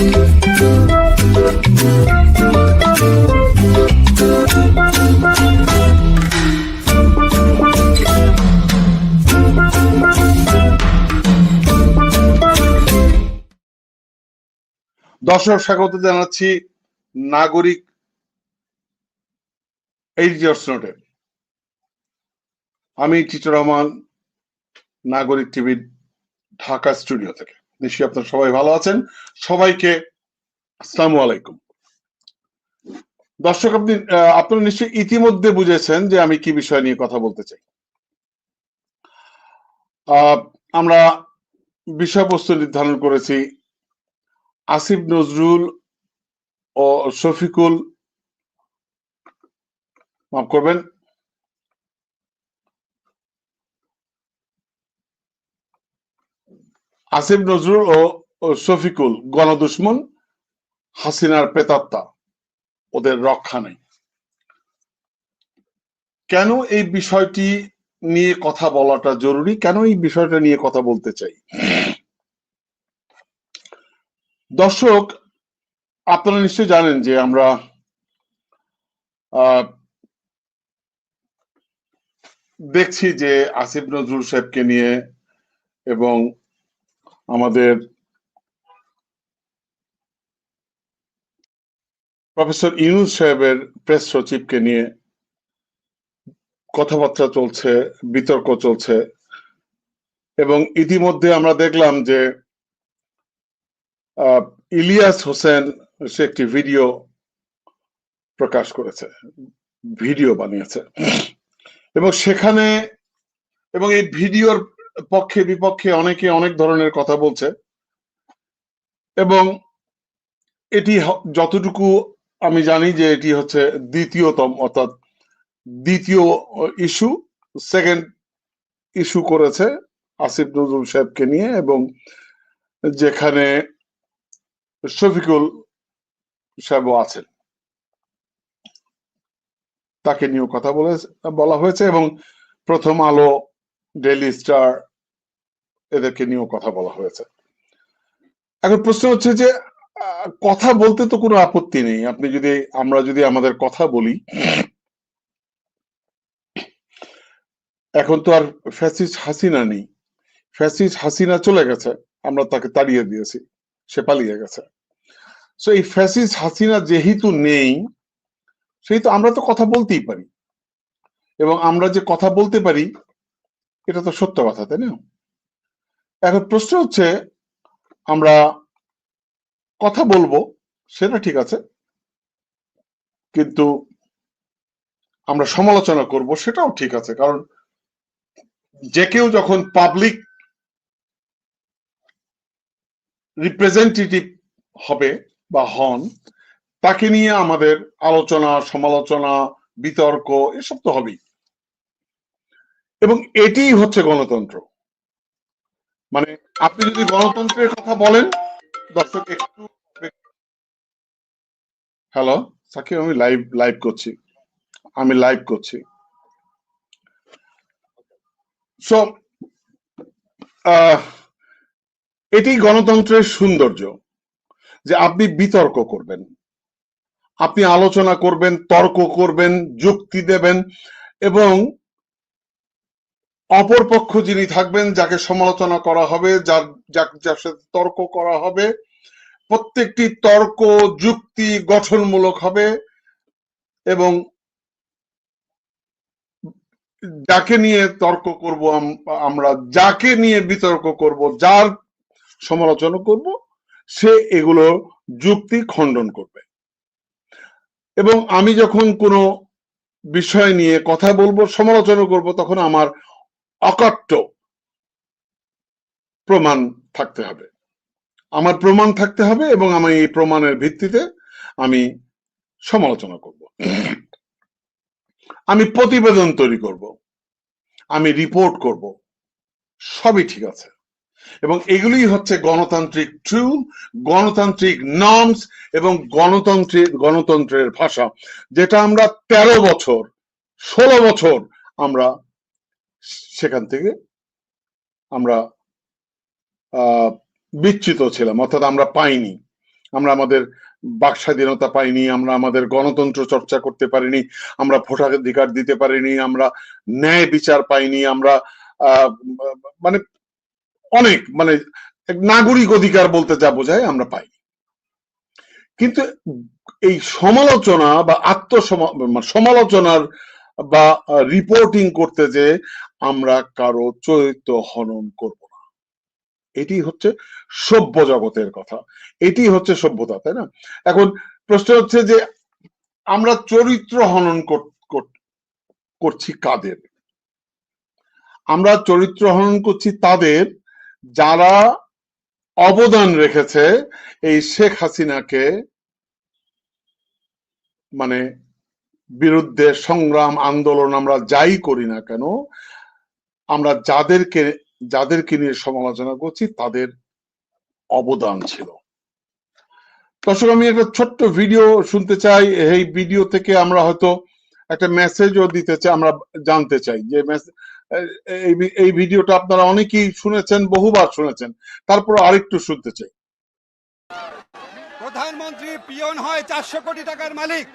দর্শক স্বাগত জানাচ্ছি নাগরিক এইচডিএস নোটে আমি টিচার রহমান নাগরিক টিভির ঢাকা স্টুডিও থেকে। নিশ্চয়ই আপনারা সবাই ভালো আছেন। সবাইকে আসসালামু আলাইকুম। দর্শক, আপনি আপনারা নিশ্চয়ই ইতিমধ্যে বুঝেছেন যে আমি কি বিষয় নিয়ে কথা বলতে চাই। আমরা বিষয়বস্তু নির্ধারণ করেছি আসিফ নজরুল ও শফিকুল। মাফ করবেন। আসিফ নজরুল ও শফিকুল গণদুশ্মন, হাসিনার প্রেতাত্মা। ওদের রক্ষা নেই। কেন এই বিষয়টি নিয়ে কথা বলাটা জরুরি? কেন এই বিষয়টা নিয়ে কথা বলতে চাই? দর্শক, আপনারা নিশ্চয়ই জানেন যে আমরা দেখছি যে আসিফ নজরুল সাহেবকে নিয়ে এবং আমাদের প্রফেসর ইউনুস সাহেবের প্রেস সচিবকে নিয়ে কথাবার্তা চলছে, বিতর্ক চলছে, এবং ইতিমধ্যে আমরা দেখলাম যে ইলিয়াস হোসেন সে একটি ভিডিও প্রকাশ করেছে, ভিডিও বানিয়েছে। এবং সেখানে, এবং এই ভিডিওর পক্ষে, বিপক্ষে অনেকে অনেক ধরনের কথা বলছে। এবং এটি যতটুকু আমি জানি যে এটি হচ্ছে দ্বিতীয়তম, অর্থাৎ দ্বিতীয় ইস্যু সেকেন্ড ইস্যু করেছে আসিফ নজরুল সাহেবকে নিয়ে এবং যেখানে শফিকুল সাহেবও আছেন। তাকে নিয়েও কথা বলে, বলা হয়েছে এবং প্রথম আলো ডেইলি স্টার এদেরকে নিয়েও কথা বলা হয়েছে। এখন প্রশ্ন হচ্ছে যে, কথা বলতে তো কোনো আপত্তি নেই। আপনি যদি, আমরা যদি আমাদের কথা বলি, এখন তো আর ফ্যাসিস্ট হাসিনা নেই। ফ্যাসিস্ট হাসিনা চলে গেছে, আমরা তাকে তাড়িয়ে দিয়েছি, সে পালিয়ে গেছে। সো এই ফ্যাসিস হাসিনা যেহেতু নেই সেই তো আমরা তো কথা বলতেই পারি। এবং আমরা যে কথা বলতে পারি, এটা তো সত্য কথা, তাই না? এখন প্রশ্ন হচ্ছে, আমরা কথা বলব, সেটা ঠিক আছে, কিন্তু আমরা সমালোচনা করব, সেটাও ঠিক আছে, কারণ যে কেউ যখন পাবলিক রিপ্রেজেন্টেটিভ হবে বা হন, তাকে নিয়ে আমাদের আলোচনা, সমালোচনা, বিতর্ক, এসব তো হবেই। এবং এটিই হচ্ছে গণতন্ত্র। মানে আপনি যদি গণতন্ত্রের কথা বলেন, দর্শক, একটু হ্যালো সাকিব, আমি লাইভ লাইভ করছি। আমি লাইভ করছি। সো এটি গণতন্ত্রের সৌন্দর্য, যে আপনি বিতর্ক করবেন। আপনি আলোচনা করবেন, তর্ক করবেন, যুক্তি দেবেন এবং অপরপক্ষ যিনি থাকবেন, যাকে সমালোচনা করা হবে, যার যার যার সাথে তর্ক করা হবে, প্রত্যেকটি তর্ক, যুক্তি গঠনমূলক হবে এবং যাকে নিয়ে তর্ক করব আমরা, যাকে নিয়ে বিতর্ক করব, যার সমালোচনা করব, সে এগুলো যুক্তি খণ্ডন করবে। এবং আমি যখন কোনো বিষয় নিয়ে কথা বলব, সমালোচনা করব, তখন আমার অকাট্য প্রমাণ থাকতে হবে। আমার প্রমাণ থাকতে হবে এবং আমি এই প্রমাণের ভিত্তিতে আমি সমালোচনা করব। আমি প্রতিবেদন তৈরি করব। আমি রিপোর্ট করব। সবই ঠিক আছে। এবং এগুলোই হচ্ছে গণতান্ত্রিক ট্রু গণতান্ত্রিক নর্মস এবং গণতন্ত্রের গণতন্ত্রের ভাষা, যেটা আমরা তেরো বছর, ষোলো বছর আমরা সেখান থেকে আমরা আহ, বিচ্যুত ছিলাম অর্থাৎ আমরা পাইনি। আমরা আমাদের বাক স্বাধীনতা পাইনি আমরা আমাদের গণতন্ত্র চর্চা করতে পারিনি আমরা ভোটাধিকার দিতে পারিনি আমরা ন্যায় বিচার পাইনি আমরা মানে অনেক মানে নাগরিক অধিকার বলতে যা বোঝায় আমরা পাই কিন্তু এই সমালোচনা বা আত্মসমা- মানে সমালোচনার বা রিপোর্টিং করতে যে আমরা কারও চরিত্র হনন করব না। এটি হচ্ছে সভ্য জগতের কথা। এটি হচ্ছে সভ্যতা, তাই না? এখন প্রশ্ন হচ্ছে যে আমরা চরিত্র হনন কর- কর- করছি কাদের? আমরা চরিত্র হনন করছি তাদের যারা অবদান রেখেছে এই শেখ হাসিনাকে মানে বিরুদ্ধে সংগ্রাম, আন্দোলন আমরা যাই করি না কেন, আমরা যাদেরকে যাদেরকে নিয়ে সমালোচনা করছি তাদের অবদান ছিল। দর্শক, আমি একটা ছোট্ট ভিডিও শুনতে চাই। এই ভিডিও থেকে আমরা হয়তো একটা মেসেজও দিতে চাই, আমরা জানতে চাই যে এই ভিডিওটা আপনারা অনেকেই শুনেছেন, বহুবার শুনেছেন। তারপর আরেকটু শুনতে চাই। প্রধানমন্ত্রী পিয়ন হয় চারশো কোটি টাকার মালিক।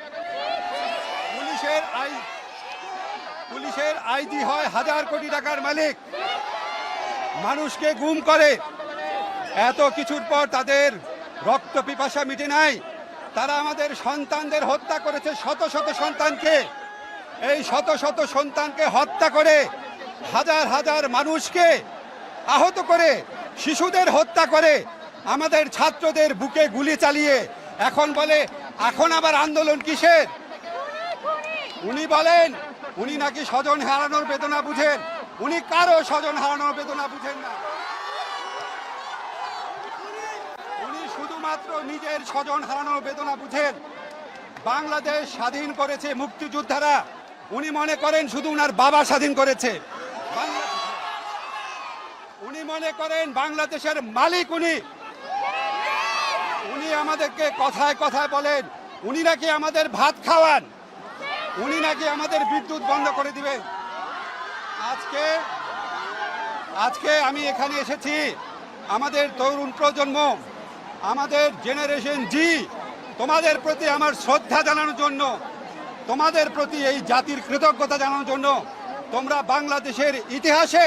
পুলিশের আই পুলিশের আইজি হয় হাজার কোটি টাকার মালিক। মানুষকে গুম করে। এত কিছুর পর তাদের রক্ত পিপাসা মিটে নাই। তারা আমাদের সন্তানদের হত্যা করেছে, শত শত সন্তানকে। এই শত শত সন্তানকে হত্যা করে হাজার হাজার মানুষকে আহত করে, শিশুদের হত্যা করে আমাদের ছাত্রদের বুকে গুলি চালিয়ে এখন বলে, এখন আবার আন্দোলন কিসের? উনি বলেন, উনি নাকি স্বজন হারানোর বেদনা বুঝেন। উনি কারও স্বজন হারানোর বেদনা বুঝেন না। উনি শুধুমাত্র নিজের স্বজন হারানোর বেদনা বুঝেন। বাংলাদেশ স্বাধীন করেছে মুক্তিযোদ্ধারা। উনি মনে করেন শুধু উনার বাবা স্বাধীন করেছে। উনি মনে করেন বাংলাদেশের মালিক উনি। উনি আমাদেরকে কথায় কথায় বলেন, উনি নাকি আমাদের ভাত খাওয়ান। উনি নাকি আমাদের বিদ্যুৎ বন্ধ করে দিবেন আজকে আজকে আমি এখানে এসেছি। আমাদের তরুণ প্রজন্ম, আমাদের জেনারেশন জি তোমাদের প্রতি আমার শ্রদ্ধা জানানোর জন্য, তোমাদের প্রতি এই জাতির কৃতজ্ঞতা জানানোর জন্য তোমরা বাংলাদেশের ইতিহাসে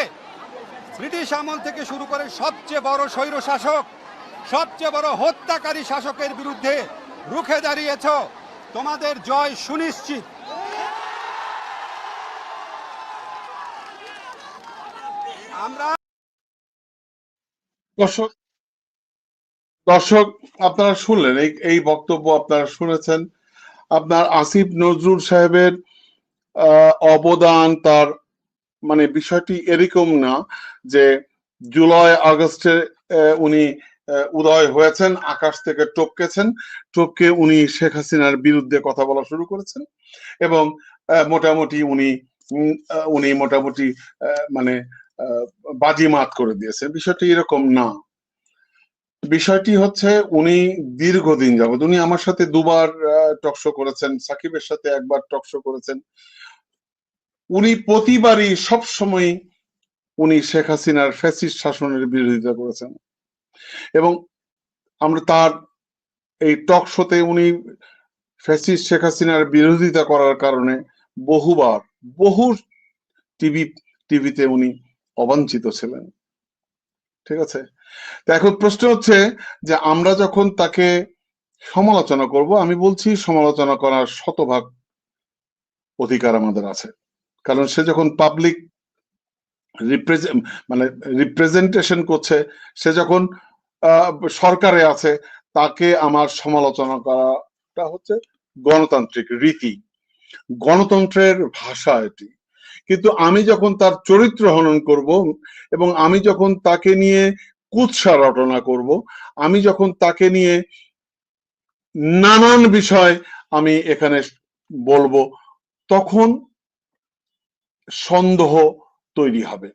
ব্রিটিশ আমল থেকে শুরু করে সবচেয়ে বড় স্বৈর শাসক, সবচেয়ে বড় হত্যাকারী শাসকের বিরুদ্ধে রুখে দাঁড়িয়েছ। তোমাদের জয় সুনিশ্চিত। দর্শক দর্শক, আপনারা শুনলেন, এই বক্তব্য আপনারা শুনেছেন। আপনার আসিফ নজরুল সাহেবের অবদান, তার মানে বিষয়টি এরকম না যে জুলাই আগস্টে উনি উদয় হয়েছেন, আকাশ থেকে টপকেছেন। টপকে উনি শেখ হাসিনার বিরুদ্ধে কথা বলা শুরু করেছেন এবং মোটামুটি উনি উনি মোটামুটি মানে বাজিমাত করে দিয়েছে। বিষয়টি এরকম না। বিষয়টি হচ্ছে উনি দীর্ঘদিন যাবত উনি আমার সাথে দুবার টকশো করেছেন, সাকিবের সাথে একবার টকশো করেছেন। উনি প্রতিবারই সব সময় উনি শেখ হাসিনার ফ্যাসিস্ট শাসনের বিরোধিতা করেছেন। এবং আমরা তার এই টক শোতে উনি ফ্যাসিস্ট শেখ হাসিনার বিরোধিতা করার কারণে বহুবার, বহু টিভি টিভিতে উনি অবাঞ্ছিত ছিলেন। ঠিক আছে? তো এখন প্রশ্ন হচ্ছে যে আমরা যখন তাকে সমালোচনা করব, আমি বলছি সমালোচনা করার শতভাগ অধিকার আমাদের আছে। কারণ সে যখন পাবলিক মানে রিপ্রেজেন্টেশন করছে, সে যখন সরকারে আছে, তাকে আমার সমালোচনা করাটা হচ্ছে গণতান্ত্রিক রীতি। গণতন্ত্রের ভাষা এটি। কিন্তু আমি যখন তার চরিত্র হনন করব এবং আমি যখন তাকে নিয়ে কুৎসা রটনা করব, আমি যখন তাকে নিয়ে নানান বিষয় আমি এখানে বলব, তখন সন্দেহ তৈরি হবে।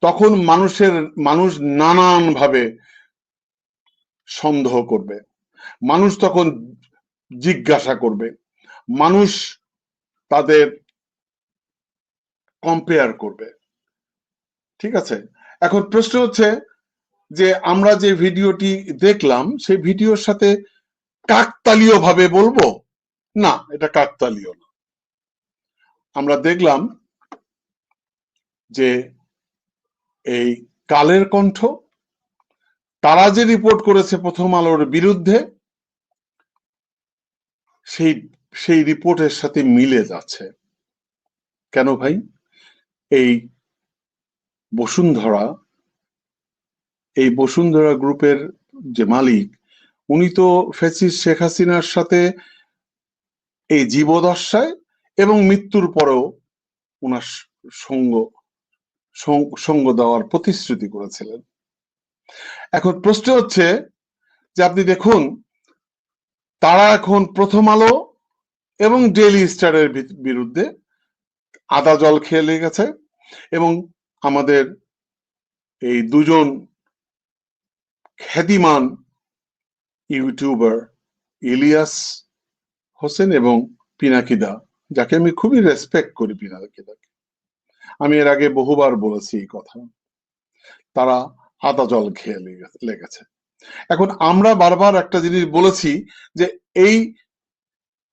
তখন মানুষের, মানুষ নানান ভাবে সন্দেহ করবে। মানুষ তখন জিজ্ঞাসা করবে। মানুষ তাদের কম্পেয়ার করবে। ঠিক আছে? এখন প্রশ্ন হচ্ছে যে, আমরা যে ভিডিওটি দেখলাম, সেই ভিডিওর সাথে কাকতালীয় ভাবে বলব? না, এটা কাকতালীয় না। আমরা দেখলাম যে, এই কালের কণ্ঠ, তারা যে রিপোর্ট করেছে প্রথম আলোর বিরুদ্ধে, সেই সেই রিপোর্টের সাথে মিলে যাচ্ছে। কেন ভাই? এই বসুন্ধরা এই বসুন্ধরা গ্রুপের যে মালিক, উনি তো ফেসিস শেখ হাসিনার সাথে এই জীবদশায় এবং মৃত্যুর পরেও ওনার সঙ্গ সঙ্গ দেওয়ার প্রতিশ্রুতি করেছিলেন। এখন প্রশ্ন হচ্ছে যে আপনি দেখুন, তারা এখন প্রথম আলো এবং ডেইলি স্টারের বিরুদ্ধে আদা জল খেয়ে লেগেছে এবং আমাদের এই দুজন খ্যাতিমান ইউটিউবার ইলিয়াস হোসেন এবং পিনাকিদা, যাকে আমি খুবই রেসপেক্ট করি পিনাকিদাকে। আমি এর আগে বহুবার বলেছি এই কথা। তারা আদা জল খেয়ে লেগে- লেগেছে। এখন আমরা বারবার একটা জিনিস বলেছি যে এই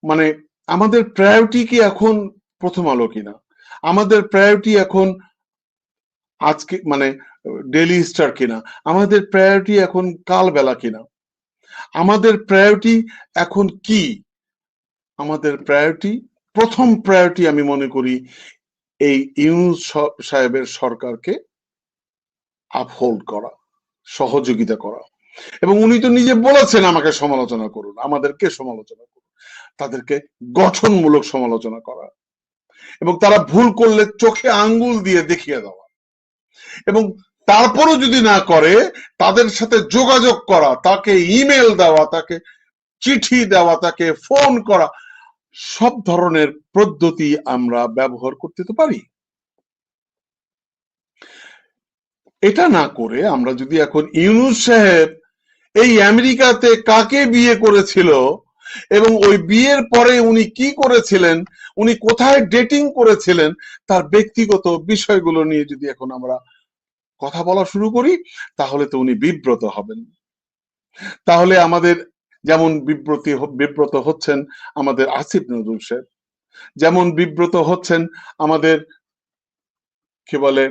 মানে আমাদের প্রায়োরিটি কি এখন প্রথম আলো কিনা? আমাদের প্রায়োরিটি এখন আজকে মানে ডেলি স্টার কিনা, আমাদের প্রায়োরিটি এখন কাল বেলা কিনা, আমাদের প্রায়োরিটি এখন কি, আমাদের প্রায়োরিটি প্রথম প্রায়োরিটি আমি মনে করি এই ইউনুস সাহেবের সরকারকে আপহোল্ড করা, সহযোগিতা করা, এবং উনি তো নিজে বলেছেন আমাকে সমালোচনা করুন, আমাদেরকে সমালোচনা করুন, তাদেরকে গঠনমূলক সমালোচনা করা এবং তারা ভুল করলে চোখে আঙ্গুল দিয়ে দেখিয়ে দেওয়া। এবং তারপরও যদি না করে, তাদের সাথে যোগাযোগ করা, তাকে ইমেল দেওয়া, তাকে চিঠি দেওয়া, তাকে ফোন করা, সব ধরনের পদ্ধতি আমরা ব্যবহার করতে তো পারি। এটা না করে আমরা যদি এখন ইউনুস সাহেব এই আমেরিকাতে কাকে বিয়ে করেছিল এবং ওই বিয়ের পরে উনি কি করেছিলেন, উনি কোথায় ডেটিং করেছিলেন, তার ব্যক্তিগত বিষয়গুলো নিয়ে যদি এখন আমরা কথা বলা শুরু করি, তাহলে তো উনি বিব্রত হবেন। তাহলে আমাদের যেমন বিব্রতি বিব্রত হচ্ছেন আমাদের আসিফ নজরুল সাহেব, যেমন বিব্রত হচ্ছেন আমাদের, কি বলে,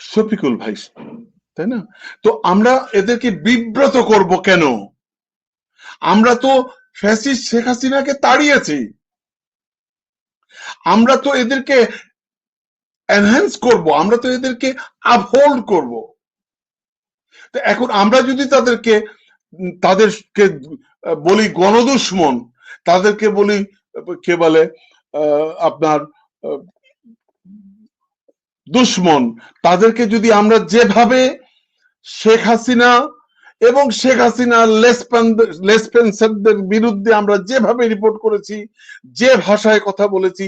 শফিকুল ভাই, তাই না? তো আমরা এদেরকে বিব্রত করব কেন? আমরা তো ফ্যাসিস্ট শেখ হাসিনাকে তাড়িয়েছি। আমরা তো এদেরকে এনহ্যান্স করব, আমরা তো এদেরকে আপহোল্ড করব। তো এখন আমরা যদি তাদেরকে তাদেরকে বলি গণদুশ্মন, তাদেরকে বলি, কে বলে আপনার দুশ্মন, তাদেরকে যদি আমরা যেভাবে শেখ হাসিনা এবং শেখ হাসিনা লেসপেন্সারদের বিরুদ্ধে আমরা যেভাবে রিপোর্ট করেছি, যে ভাষায় কথা বলেছি,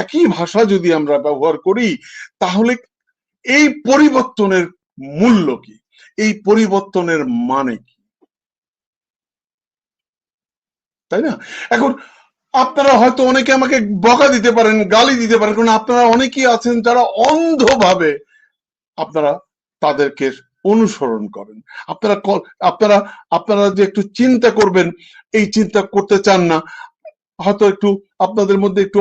একই ভাষা যদি আমরা ব্যবহার করি, তাহলে এই পরিবর্তনের মূল্য কি? এই পরিবর্তনের মানে কি? তাই না? এখন আপনারা হয়তো অনেকে আমাকে বকা দিতে পারেন, গালি দিতে পারেন, কারণ আপনারা অনেকেই আছেন যারা অন্ধভাবে আপনারা তাদেরকে অনুসরণ করেন। আপনারা আপনারা আপনারা যে একটু চিন্তা করবেন, এই চিন্তা করতে চান না। হয়তো একটু আপনাদের মধ্যে একটু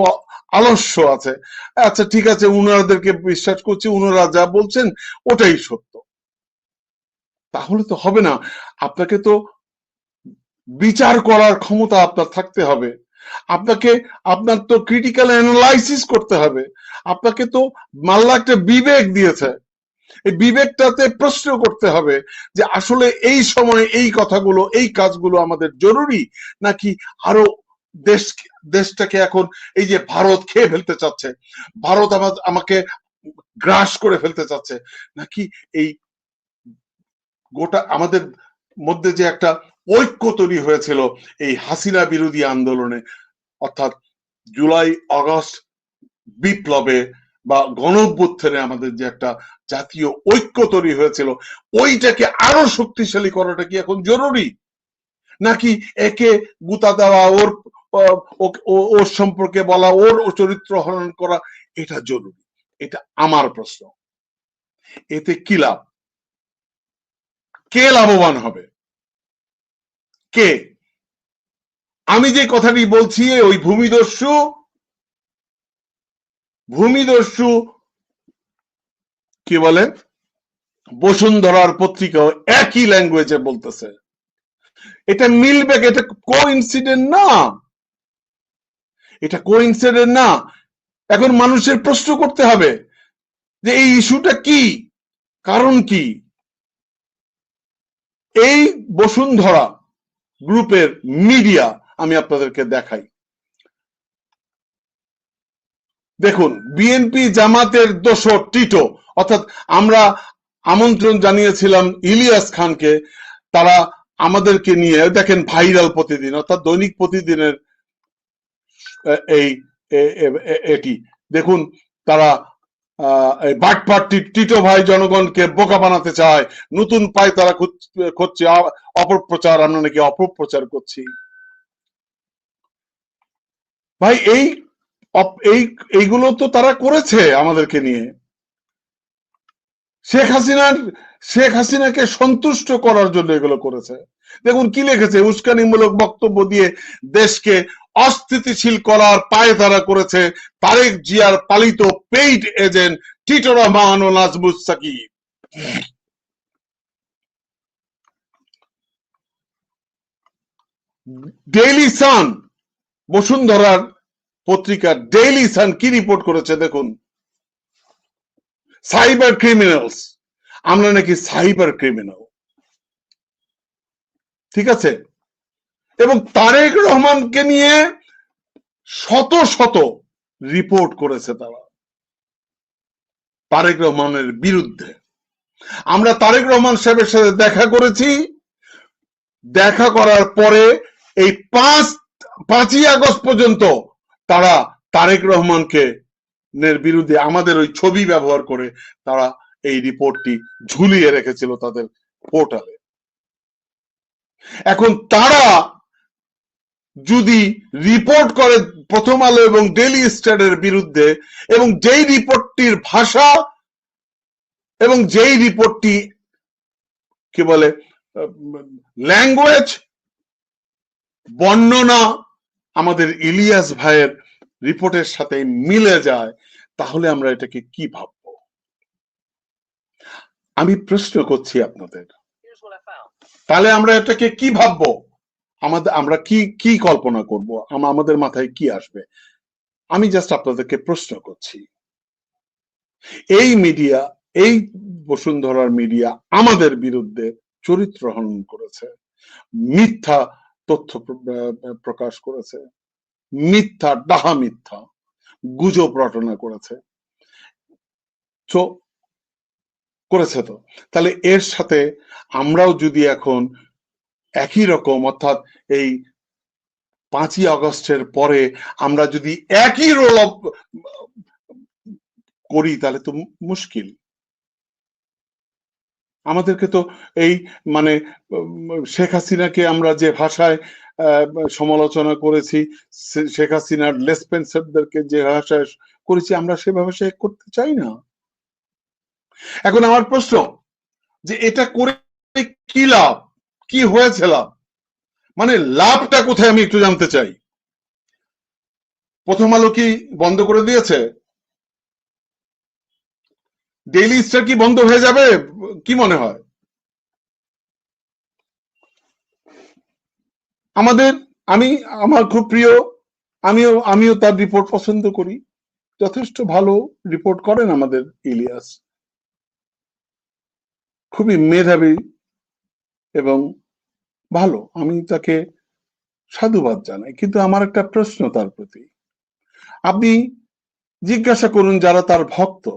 আলস্য আছে। আচ্ছা ঠিক আছে, উনাদেরকে বিশ্বাস করছি, উনারা যা বলছেন, ওটাই সত্য। তাহলে তো হবে না। আপনাকে তো বিচার করার ক্ষমতা আপনার থাকতে হবে। আপনাকে, আপনার তো ক্রিটিক্যাল অ্যানালাইসিস করতে হবে। আপনাকে তো মাল্লা একটা বিবেক দিয়েছে। এই বিবেকটাতে প্রশ্ন করতে হবে যে আসলে এই সময় এই কথাগুলো, এই কাজগুলো আমাদের জরুরি? নাকি আরও দেশ, দেশটাকে এখন এই যে ভারত খেয়ে ফেলতে চাচ্ছে, ভারত আমা- আমাকে গ্রাস করে ফেলতে চাচ্ছে, নাকি এই গোটা আমাদের মধ্যে যে একটা ঐক্য তৈরি হয়েছিল এই হাসিনা বিরোধী আন্দোলনে, অর্থাৎ জুলাই, আগস্ট বিপ্লবে বা গণঅভ্যুত্থানে আমাদের যে একটা জাতীয় ঐক্য তৈরি হয়েছিল, ওইটাকে আরও শক্তিশালী করাটা কি এখন জরুরি? নাকি একে গুতা দেওয়া, ওর ওর সম্পর্কে বলা, ওর চরিত্র হরণ করা, এটা জরুরি? এটা আমার প্রশ্ন। এতে কি লাভ? কে লাভবান হবে? কে? আমি যে কথাটি বলছি, ওই ভূমিদস্যু ভূমিদস্যু, কি বলে? বসুন্ধরার পত্রিকাও একই ল্যাঙ্গুয়েজে বলতেছে। এটা মিলবে এটা কো ইনসিডেন্ট না? এটা কো ইনসিডেন্ট না? এখন মানুষের প্রশ্ন করতে হবে যে এই ইস্যুটা কি? কারণ কি? এই বসুন্ধরা গ্রুপের মিডিয়া আমি আপনাদেরকে দেখাই। দেখুন বিএনপি জামাতের দোষর টিটো, অর্থাৎ আমরা আমন্ত্রণ জানিয়েছিলাম ইলিয়াস খানকে, তারা আমাদেরকে নিয়ে দেখেন ভাইরাল প্রতিদিন, অর্থাৎ দৈনিক প্রতিদিনের এই এটি। দেখুন, তারা বাটপাট টিটো ভাই জনগণকে বোকা বানাতে চায়, নতুন পায় তারা খুঁজছে অপপ্রচার, আমরা নাকি অপপ্রচার করছি। ভাই, এই এই, এইগুলো তো তারা করেছে আমাদেরকে নিয়ে। শেখ হাসিনার, শেখ হাসিনাকে সন্তুষ্ট করার জন্য এগুলো করেছে। দেখুন কি লিখেছে? উস্কানিমূলক বক্তব্য দিয়ে দেশকে অস্থিতিশীল করার পায়ে তারা করেছে তারেক জিয়ার পালিত পেইড এজেন্ট টিটো রহমান ও নাজমুস সাকিব। ডেইলি সান, বসুন্ধরার পত্রিকা ডেইলি সান কি রিপোর্ট করেছে দেখুন? সাইবার ক্রিমিনালস আমরা নাকি সাইবার ক্রিমিনাল ঠিক আছে? এবং তারেক রহমানকে নিয়ে শত শত রিপোর্ট করেছে তারা। তারেক রহমানের বিরুদ্ধে। আমরা তারেক রহমান সাহেবের সাথে দেখা করেছি। দেখা করার পরে এই পাঁচ, পাঁচই আগস্ট পর্যন্ত তারা তারেক রহমানকে নের বিরুদ্ধে আমাদের ওই ছবি ব্যবহার করে তারা এই রিপোর্টটি ঝুলিয়ে রেখেছিল তাদের পোর্টালে। এখন তারা যদি রিপোর্ট করে প্রথম আলো এবং ডেলি স্টারের বিরুদ্ধে এবং যেই রিপোর্টটির ভাষা এবং যেই রিপোর্টটি কি বলে, ল্যাঙ্গুয়েজ, বর্ণনা আমাদের ইলিয়াস ভাইয়ের রিপোর্টের সাথে মিলে যায় তাহলে আমরা এটাকে কি ভাববো? আমি প্রশ্ন করছি আপনাদের. তাহলে আমরা এটাকে কি ভাববো? আমাদের আমরা কি কি কল্পনা করব? আম- আমাদের মাথায় কি আসবে? আমি জাস্ট আপনাদেরকে প্রশ্ন করছি। এই মিডিয়া এই বসুন্ধরার মিডিয়া আমাদের বিরুদ্ধে চরিত্র হনন করেছে মিথ্যা তথ্য প্রকাশ করেছে। মিথ্যা, ডাহা মিথ্যা গুজব রটনা করেছে। তো করেছে তো। তাহলে এর সাথে আমরাও যদি এখন একই রকম, অর্থাৎ এই পাঁচই আগস্টের পরে আমরা যদি একই রোল করি, তাহলে তো মুশকিল। আমাদেরকে তো এই মানে শেখ হাসিনাকে আমরা যে ভাষায় সমালোচনা করেছি শেখ হাসিনার লেসপেন্সারদেরকে যে ভাষায় করেছি, আমরা সে ভাষায় করতে চাই না। এখন আমার প্রশ্ন, যে এটা করে কি লাভ? কি হয়েছে লাভ? মানে লাভটা কোথায় আমি একটু জানতে চাই। প্রথম আলো কি বন্ধ করে দিয়েছে? ডেইলি স্টার কি বন্ধ হয়ে যাবে? কি মনে হয়? আমাদের, আমি, আমার খুব প্রিয়, আমিও আমিও তার রিপোর্ট পছন্দ করি। যথেষ্ট ভালো রিপোর্ট করেন আমাদের ইলিয়াস। খুবই মেধাবী এবং ভালো। আমি তাকে সাধুবাদ জানাই। কিন্তু আমার একটা প্রশ্ন তার প্রতি। আপনি জিজ্ঞাসা করুন যারা তার ভক্ত।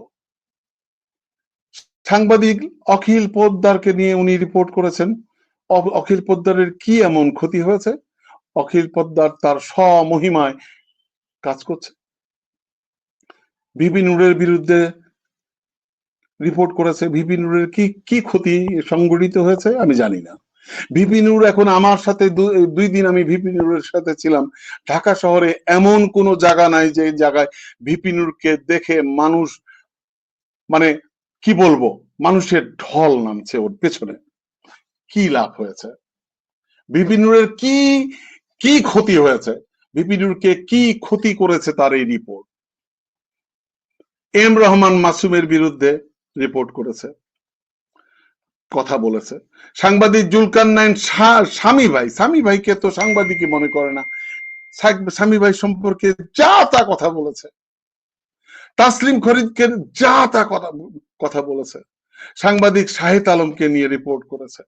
সাংবাদিক অখিল পোদ্দারকে নিয়ে উনি রিপোর্ট করেছেন। অখিল পোদ্দারের কি এমন ক্ষতি হয়েছে? অখিল পোদ্দার তার স্বমহিমায় কাজ করছে। ভিপি নুরের বিরুদ্ধে রিপোর্ট করেছে। ভিপি কি কি ক্ষতি সংঘটিত হয়েছে আমি জানি না। ভিপি এখন আমার সাথে দুই দিন আমি ভিপি নূরের সাথে ছিলাম। ঢাকা শহরে এমন কোনো জায়গা নাই যে জায়গায় ভিপি নূরকে দেখে মানুষ মানে কি বলব, মানুষের ঢল নামছে ওর পেছনে। কি লাভ হয়েছে? বিপিনুরের কি কি ক্ষতি হয়েছে? বিপিনুরকে কি ক্ষতি করেছে তার এই রিপোর্ট এম রহমান মাসুমের বিরুদ্ধে রিপোর্ট করেছে। কথা বলেছে। সাংবাদিক জুলকার নাইন স্বামী ভাই, স্বামী ভাইকে তো সাংবাদিকই মনে করে না। স্বামী ভাই সম্পর্কে যা তা কথা বলেছে। তাসলিম খরিদকে যা তা কথা কথা বলেছে। সাংবাদিক শাহেদ আলমকে নিয়ে রিপোর্ট করেছে।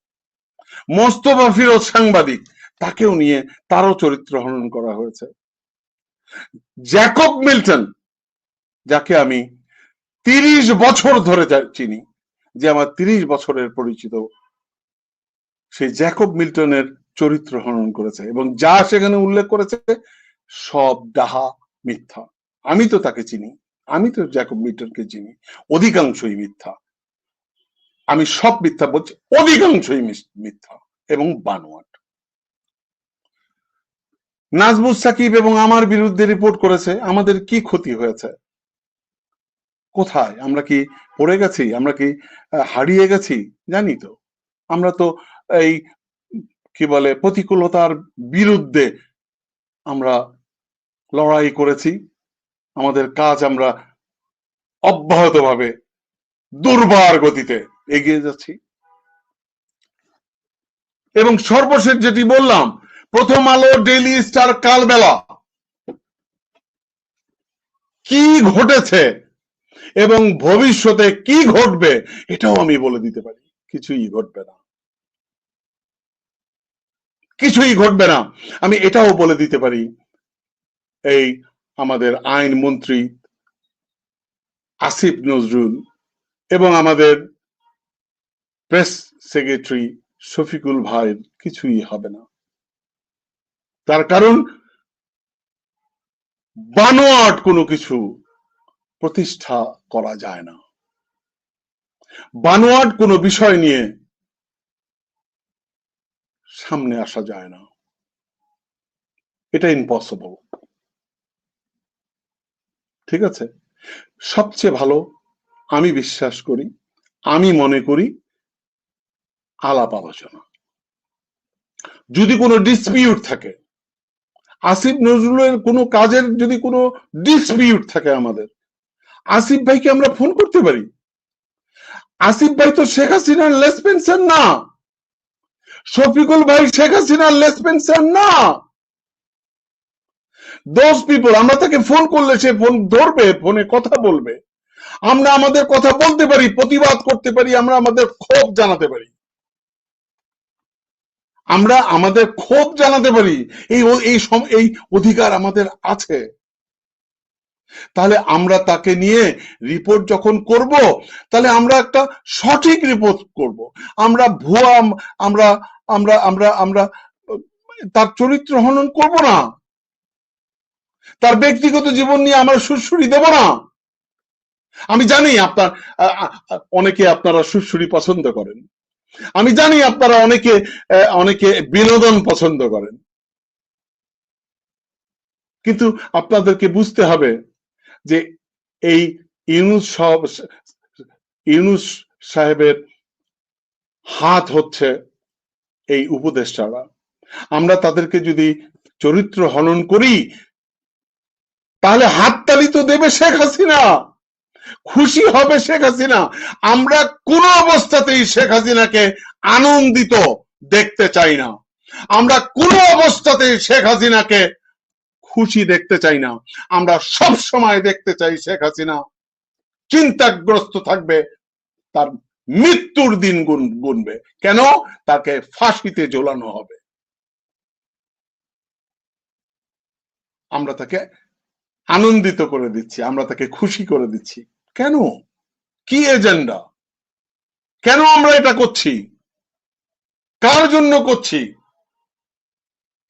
মোস্তফা ফিরোজ সাংবাদিক, তাকেও নিয়ে তারও চরিত্র হনন করা হয়েছে। জ্যাকব মিল্টন, যাকে আমি তিরিশ বছর ধরে চিনি, যে আমার তিরিশ বছরের পরিচিত সেই জ্যাকব মিল্টনের চরিত্র হনন করেছে এবং যা সেখানে উল্লেখ করেছে, সব ডাহা মিথ্যা। আমি তো তাকে চিনি, আমি তো জ্যাকব মিল্টনকে চিনি, অধিকাংশই মিথ্যা। আমি সব মিথ্যা বলছি, অধিকাংশই মিথ্যা এবং বানোয়াট। নাজমুস সাকিব এবং আমার বিরুদ্ধে রিপোর্ট করেছে, আমাদের কি ক্ষতি হয়েছে? কোথায়? আমরা কি পড়ে গেছি? আমরা কি হারিয়ে গেছি? জানি তো। আমরা তো এই, কি বলে, প্রতিকূলতার বিরুদ্ধে আমরা লড়াই করেছি। আমাদের কাজ আমরা অব্যাহতভাবে দুর্বার গতিতে এগিয়ে যাচ্ছি। এবং সর্বশেষ যেটি বললাম, প্রথম আলো, ডেইলি স্টার, কালবেলা। কি ঘটেছে এবং ভবিষ্যতে কি ঘটবে, এটাও আমি বলে দিতে পারি। কিছুই ঘটবে না। কিছুই ঘটবে না। আমি এটাও বলে দিতে পারি, এই আমাদের আইন মন্ত্রী আসিফ নজরুল এবং আমাদের প্রেস সেক্রেটারি শফিকুল ভাইয়ের কিছুই হবে না। তার কারণ বানোয়াট কোনো কিছু প্রতিষ্ঠা করা যায় না। বানোয়াট কোনো বিষয় নিয়ে সামনে আসা যায় না। এটা ইম্পসিবল ঠিক আছে? সবচেয়ে ভালো, আমি বিশ্বাস করি, আমি মনে করি আলাপ আলোচনা। যদি কোনো ডিসপিউট থাকে, আসিফ নজরুলের কোনো কাজের যদি কোনো ডিসপিউট থাকে আমাদের, আসিফ ভাইকে আমরা ফোন করতে পারি। আসিফ ভাই তো শেখ হাসিনার লেস পেনশন না। শফিকুল ভাই শেখ হাসিনার লেস পেনশন না। দোজ পিপল আমরা তাকে ফোন করলে সে ফোন ধরবে ফোনে কথা বলবে। আমরা আমাদের কথা বলতে পারি, প্রতিবাদ করতে পারি, আমরা আমাদের ক্ষোভ জানাতে পারি। আমরা আমাদের ক্ষোভ জানাতে পারি। এই এই এই অধিকার আমাদের আছে। তাহলে আমরা তাকে নিয়ে রিপোর্ট যখন করব, তাহলে আমরা একটা সঠিক রিপোর্ট করব। আমরা ভুয়া, আমরা আমরা আমরা আমরা, তার চরিত্র হনন করব না। তার ব্যক্তিগত জীবন নিয়ে আমরা সুরসুরি দেব না। আমি জানি আপনার অনেকে আপনারা সুরসুরি পছন্দ করেন। আমি জানি আপনারা অনেকে অনেকে বিনোদন পছন্দ করেন। কিন্তু আপনাদেরকে বুঝতে হবে যে এই ইউনুস সব, ইউনুস সাহেবের হাত হচ্ছে এই উপদেষ্টারা। আমরা তাদেরকে যদি চরিত্র হনন করি, তাহলে হাততালি তো দেবে শেখ হাসিনা। খুশি হবে শেখ হাসিনা। আমরা কোন অবস্থাতেই শেখ হাসিনাকে আনন্দিত দেখতে চাই না। আমরা কোন অবস্থাতেই শেখ হাসিনাকে খুশি দেখতে চাই না। আমরা সব সময় দেখতে চাই শেখ হাসিনা চিন্তাগ্রস্ত থাকবে, তার মৃত্যুর দিন গুন, গুনবে। কেন? তাকে ফাঁসিতে ঝোলানো হবে। আমরা তাকে আনন্দিত করে দিচ্ছি, আমরা তাকে খুশি করে দিচ্ছি। কেন? কি এজেন্ডা? কেন আমরা এটা করছি? কার জন্য করছি?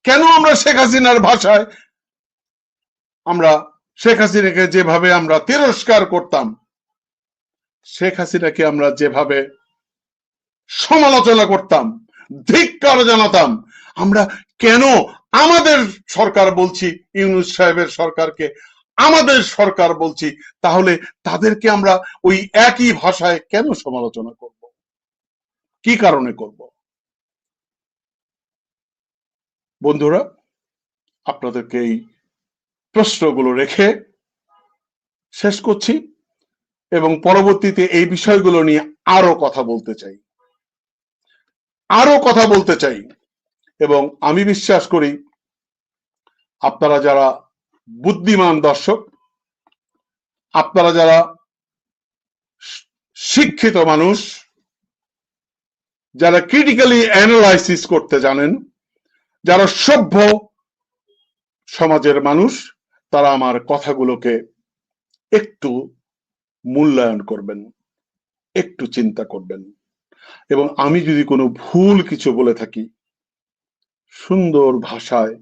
কেন আমরা শেখ হাসিনার ভাষায় আমরা শেখ হাসিনাকে যেভাবে আমরা তিরস্কার করতাম, শেখ হাসিনাকে আমরা যেভাবে সমালোচনা করতাম, ধিক্কার জানাতাম, আমরা কেন আমাদের সরকার বলছি, ইউনুস সাহেবের সরকারকে আমাদের সরকার বলছি, তাহলে তাদেরকে আমরা ওই একই ভাষায় কেন সমালোচনা করব? কি কারণে করব? বন্ধুরা, আপনাদেরকে এই প্রশ্নগুলো রেখে শেষ করছি এবং পরবর্তীতে এই বিষয়গুলো নিয়ে আরও কথা বলতে চাই। আরও কথা বলতে চাই এবং আমি বিশ্বাস করি আপনারা যারা বুদ্ধিমান দর্শক, আপনারা যারা শিক্ষিত মানুষ, যারা ক্রিটিক্যালি অ্যানালাইসিস করতে জানেন, যারা সভ্য সমাজের মানুষ, তারা আমার কথাগুলোকে একটু মূল্যায়ন করবেন, একটু চিন্তা করবেন। এবং আমি যদি কোনো ভুল কিছু বলে থাকি, সুন্দর ভাষায়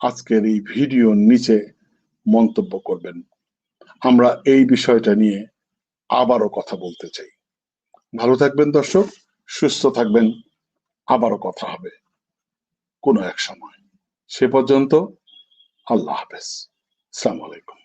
আজকের এই ভিডিওর নিচে মন্তব্য করবেন। আমরা এই বিষয়টা নিয়ে আবারও কথা বলতে চাই। ভালো থাকবেন দর্শক, সুস্থ থাকবেন। আবারও কথা হবে কোনো এক সময়। সে পর্যন্ত আল্লাহ হাফেজ। সালাম আলাইকুম।